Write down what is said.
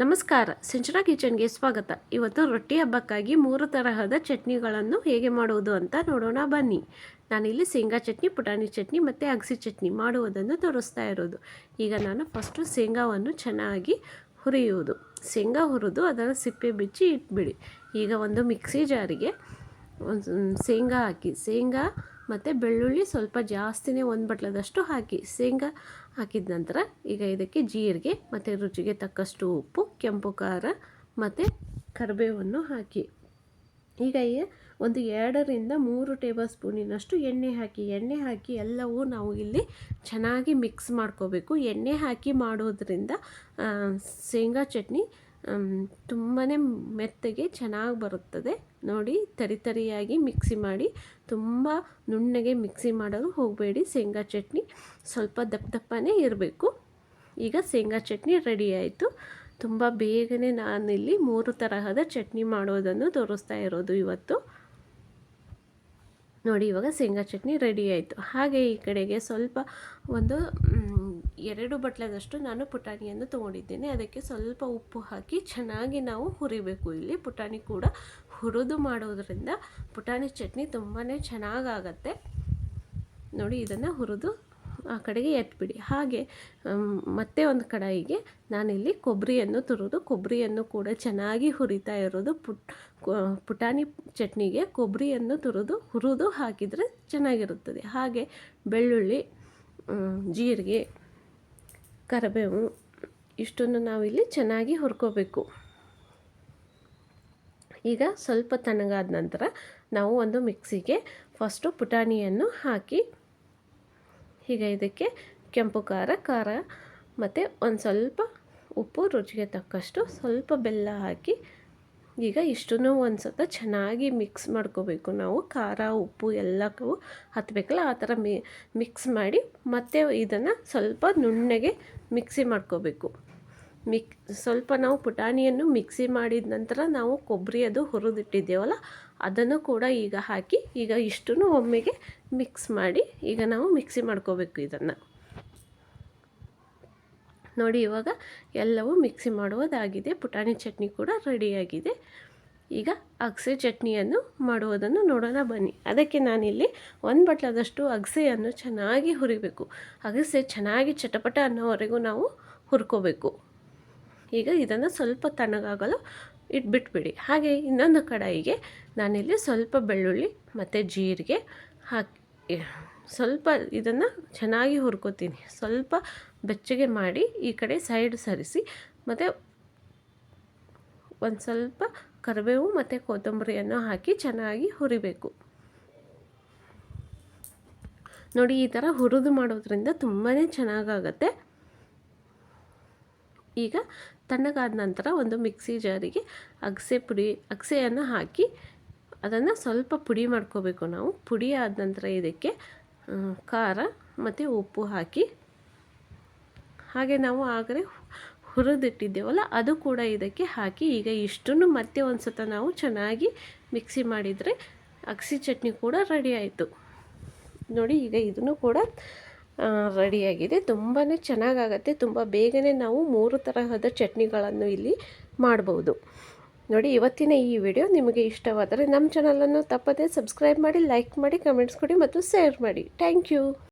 ನಮಸ್ಕಾರ, ಸಿಂಚನಾ ಕಿಚನ್ಗೆ ಸ್ವಾಗತ. ಇವತ್ತು ರೊಟ್ಟಿ ಹಬ್ಬಕ್ಕಾಗಿ ಮೂರು ತರಹದ ಚಟ್ನಿಗಳನ್ನು ಹೇಗೆ ಮಾಡುವುದು ಅಂತ ನೋಡೋಣ ಬನ್ನಿ. ನಾನಿಲ್ಲಿ ಶೇಂಗಾ ಚಟ್ನಿ, ಪುಟಾಣಿ ಚಟ್ನಿ ಮತ್ತು ಅಗಸಿ ಚಟ್ನಿ ಮಾಡುವುದನ್ನು ತೋರಿಸ್ತಾ ಇರೋದು. ಈಗ ನಾನು ಫಸ್ಟು ಶೇಂಗಾವನ್ನು ಚೆನ್ನಾಗಿ ಹುರಿಯುವುದು. ಶೇಂಗಾ ಹುರಿದು ಅದರ ಸಿಪ್ಪೆ ಬಿಚ್ಚಿ ಇಟ್ಬಿಡಿ. ಈಗ ಒಂದು ಮಿಕ್ಸಿ ಜಾರಿಗೆ ಒಂದು ಶೇಂಗಾ ಹಾಕಿ, ಶೇಂಗಾ ಮತ್ತು ಬೆಳ್ಳುಳ್ಳಿ ಸ್ವಲ್ಪ ಜಾಸ್ತಿನೇ ಒಂದು ಬಟ್ಲದಷ್ಟು ಹಾಕಿ, ಶೇಂಗಾ ಹಾಕಿದ ನಂತರ ಈಗ ಇದಕ್ಕೆ ಜೀರಿಗೆ ಮತ್ತು ರುಚಿಗೆ ತಕ್ಕಷ್ಟು ಉಪ್ಪು, ಕೆಂಪು ಖಾರ ಮತ್ತು ಕರಿಬೇವನ್ನು ಹಾಕಿ. ಈಗ ಒಂದು ಎರಡರಿಂದ ಮೂರು ಟೇಬಲ್ ಸ್ಪೂನಿನಷ್ಟು ಎಣ್ಣೆ ಹಾಕಿ ಎಣ್ಣೆ ಹಾಕಿ ಎಲ್ಲವೂ ನಾವು ಇಲ್ಲಿ ಚೆನ್ನಾಗಿ ಮಿಕ್ಸ್ ಮಾಡ್ಕೋಬೇಕು. ಎಣ್ಣೆ ಹಾಕಿ ಮಾಡೋದ್ರಿಂದ ಶೇಂಗಾ ಚಟ್ನಿ ತುಂಬಾ ಮೆತ್ತಗೆ ಚೆನ್ನಾಗಿ ಬರುತ್ತದೆ. ನೋಡಿ ತರಿ ತರಿಯಾಗಿ ಮಿಕ್ಸಿ ಮಾಡಿ ತುಂಬ ನುಣ್ಣಗೆ ಮಿಕ್ಸಿ ಮಾಡಲು ಹೋಗಬೇಡಿ. ಶೇಂಗಾ ಚಟ್ನಿ ಸ್ವಲ್ಪ ದಪ್ಪ ದಪ್ಪನೇ ಇರಬೇಕು. ಈಗ ಶೇಂಗಾ ಚಟ್ನಿ ರೆಡಿ ಆಯಿತು. ತುಂಬ ಬೇಗನೆ ನಾನಿಲ್ಲಿ ಮೂರು ತರಹದ ಚಟ್ನಿ ಮಾಡೋದನ್ನು ತೋರಿಸ್ತಾ ಇರೋದು ಇವತ್ತು. ನೋಡಿ ಇವಾಗ ಶೇಂಗಾ ಚಟ್ನಿ ರೆಡಿ ಆಯಿತು. ಹಾಗೆ ಈ ಕಡೆಗೆ ಸ್ವಲ್ಪ ಒಂದು ಎರಡು ಬಟ್ಲದಷ್ಟು ನಾನು ಪುಟಾಣಿಯನ್ನು ತೊಗೊಂಡಿದ್ದೇನೆ. ಅದಕ್ಕೆ ಸ್ವಲ್ಪ ಉಪ್ಪು ಹಾಕಿ ಚೆನ್ನಾಗಿ ನಾವು ಹುರಿಬೇಕು. ಇಲ್ಲಿ ಪುಟಾಣಿ ಕೂಡ ಹುರಿದು ಮಾಡೋದ್ರಿಂದ ಪುಟಾಣಿ ಚಟ್ನಿ ತುಂಬಾ ಚೆನ್ನಾಗಾಗತ್ತೆ. ನೋಡಿ, ಇದನ್ನು ಹುರಿದು ಆ ಕಡೆಗೆ ಎತ್ಬಿಡಿ. ಹಾಗೆ ಮತ್ತೆ ಒಂದು ಕಡಾಯಿಗೆ ನಾನಿಲ್ಲಿ ಕೊಬ್ಬರಿಯನ್ನು ತುರಿದು, ಕೊಬ್ಬರಿಯನ್ನು ಕೂಡ ಚೆನ್ನಾಗಿ ಹುರಿತಾ ಇರೋದು. ಪುಟ್ ಪುಟಾಣಿ ಚಟ್ನಿಗೆ ಕೊಬ್ಬರಿಯನ್ನು ತುರಿದು, ಹುರಿದು ಹಾಕಿದರೆ ಚೆನ್ನಾಗಿರುತ್ತದೆ. ಹಾಗೆ ಬೆಳ್ಳುಳ್ಳಿ ಜೀರಿಗೆ ಕರಿಬೇವು ಇಷ್ಟನ್ನು ನಾವಿಲ್ಲಿ ಚೆನ್ನಾಗಿ ಹುರ್ಕೋಬೇಕು. ಈಗ ಸ್ವಲ್ಪ ತಣ್ಣಗಾದ ನಂತರ ನಾವು ಒಂದು ಮಿಕ್ಸಿಗೆ ಫಸ್ಟು ಪುಟಾಣಿಯನ್ನು ಹಾಕಿ, ಈಗ ಇದಕ್ಕೆ ಕೆಂಪು ಖಾರ ಖಾರ ಮತ್ತು ಒಂದು ಸ್ವಲ್ಪ ಉಪ್ಪು, ರುಚಿಗೆ ತಕ್ಕಷ್ಟು ಸ್ವಲ್ಪ ಬೆಲ್ಲ ಹಾಕಿ ಈಗ ಇಷ್ಟನ್ನು ಒಂದು ಸತ ಚೆನ್ನಾಗಿ ಮಿಕ್ಸ್ ಮಾಡ್ಕೋಬೇಕು ನಾವು. ಖಾರ, ಉಪ್ಪು ಎಲ್ಲಕ್ಕೂ ಹತ್ತಬೇಕಲ್ಲ ಆ ಥರ ಮಿ ಮಿಕ್ಸ್ ಮಾಡಿ ಮತ್ತೆ ಇದನ್ನು ಸ್ವಲ್ಪ ನುಣ್ಣಗೆ ಮಿಕ್ಸಿ ಮಾಡ್ಕೋಬೇಕು. ಮಿಕ್, ಸ್ವಲ್ಪ ನಾವು ಪುಟಾಣಿಯನ್ನು ಮಿಕ್ಸಿ ಮಾಡಿದ ನಂತರ ನಾವು ಕೊಬ್ಬರಿ ಅದು ಹುರಿದಿಟ್ಟಿದ್ದೇವಲ್ಲ, ಅದನ್ನು ಕೂಡ ಈಗ ಹಾಕಿ ಈಗ ಇಷ್ಟನ್ನು ಒಮ್ಮೆಗೆ ಮಿಕ್ಸ್ ಮಾಡಿ ಈಗ ನಾವು ಮಿಕ್ಸಿ ಮಾಡ್ಕೋಬೇಕು ಇದನ್ನು. ನೋಡಿ ಇವಾಗ ಎಲ್ಲವೂ ಮಿಕ್ಸಿ ಮಾಡುವುದಾಗಿದೆ. ಪುಟಾಣಿ ಚಟ್ನಿ ಕೂಡ ರೆಡಿಯಾಗಿದೆ. ಈಗ ಅಗಸೆ ಚಟ್ನಿಯನ್ನು ಮಾಡುವುದನ್ನು ನೋಡೋಣ ಬನ್ನಿ. ಅದಕ್ಕೆ ನಾನಿಲ್ಲಿ ಒಂದು ಬಟ್ಲದಷ್ಟು ಅಗಸೆಯನ್ನು ಚೆನ್ನಾಗಿ ಹುರಿಬೇಕು. ಅಗಸೆ ಚೆನ್ನಾಗಿ ಚಟಪಟ ಅನ್ನೋವರೆಗೂ ನಾವು ಹುರ್ಕೋಬೇಕು. ಈಗ ಇದನ್ನು ಸ್ವಲ್ಪ ತಣ್ಣಗಾಗಲು ಇಟ್ಬಿಟ್ಬಿಡಿ. ಹಾಗೆ ಇನ್ನೊಂದು ಕಡಾಯಿಗೆ ನಾನಿಲ್ಲಿ ಸ್ವಲ್ಪ ಬೆಳ್ಳುಳ್ಳಿ ಮತ್ತು ಜೀರಿಗೆ ಹಾಕಿ ಸ್ವಲ್ಪ ಇದನ್ನು ಚೆನ್ನಾಗಿ ಹುರ್ಕೋತೀನಿ. ಸ್ವಲ್ಪ ಬೆಚ್ಚಗೆ ಮಾಡಿ ಈ ಕಡೆ ಸೈಡ್ ಸರಿಸಿ, ಮತ್ತು ಒಂದು ಸ್ವಲ್ಪ ಕರಿಬೇವು ಮತ್ತು ಕೊತ್ತಂಬರಿಯನ್ನು ಹಾಕಿ ಚೆನ್ನಾಗಿ ಹುರಿಬೇಕು. ನೋಡಿ, ಈ ಥರ ಹುರಿದು ಮಾಡೋದ್ರಿಂದ ತುಂಬಾ ಚೆನ್ನಾಗಾಗತ್ತೆ. ಈಗ ತಣ್ಣಗಾದ ನಂತರ ಒಂದು ಮಿಕ್ಸಿ ಜಾರಿಗೆ ಅಗಸೆ ಪುಡಿ, ಅಗಸೆಯನ್ನು ಹಾಕಿ ಅದನ್ನು ಸ್ವಲ್ಪ ಪುಡಿ ಮಾಡ್ಕೋಬೇಕು ನಾವು. ಪುಡಿ ಆದ ನಂತರ ಇದಕ್ಕೆ ಖಾರ ಮತ್ತು ಉಪ್ಪು ಹಾಕಿ. ಹಾಗೆ ನಾವು ಆಗಲೇ ಹುರಿದಿಟ್ಟಿದ್ದೇವಲ್ಲ, ಅದು ಕೂಡ ಇದಕ್ಕೆ ಹಾಕಿ. ಈಗ ಇಷ್ಟನ್ನು ಮತ್ತೆ ಒಂದು ಸತ ನಾವು ಚೆನ್ನಾಗಿ ಮಿಕ್ಸಿ ಮಾಡಿದರೆ ಅಗಸಿ ಚಟ್ನಿ ಕೂಡ ರೆಡಿ ಆಯಿತು. ನೋಡಿ, ಈಗ ಇದನ್ನು ಕೂಡ ರೆಡಿಯಾಗಿದೆ ತುಂಬಾ ಚೆನ್ನಾಗಾಗತ್ತೆ. ತುಂಬ ಬೇಗನೆ ನಾವು ಮೂರು ತರಹದ ಚಟ್ನಿಗಳನ್ನು ಇಲ್ಲಿ ಮಾಡ್ಬೋದು. ನೋಡಿ, ಇವತ್ತಿನ ಈ ವಿಡಿಯೋ ನಿಮಗೆ ಇಷ್ಟವಾದರೆ ನಮ್ಮ ಚಾನಲನ್ನು ತಪ್ಪದೇ ಸಬ್ಸ್ಕ್ರೈಬ್ ಮಾಡಿ ಲೈಕ್ ಮಾಡಿ ಕಮೆಂಟ್ಸ್ ಕೊಡಿ ಮತ್ತು ಶೇರ್ ಮಾಡಿ. Thank you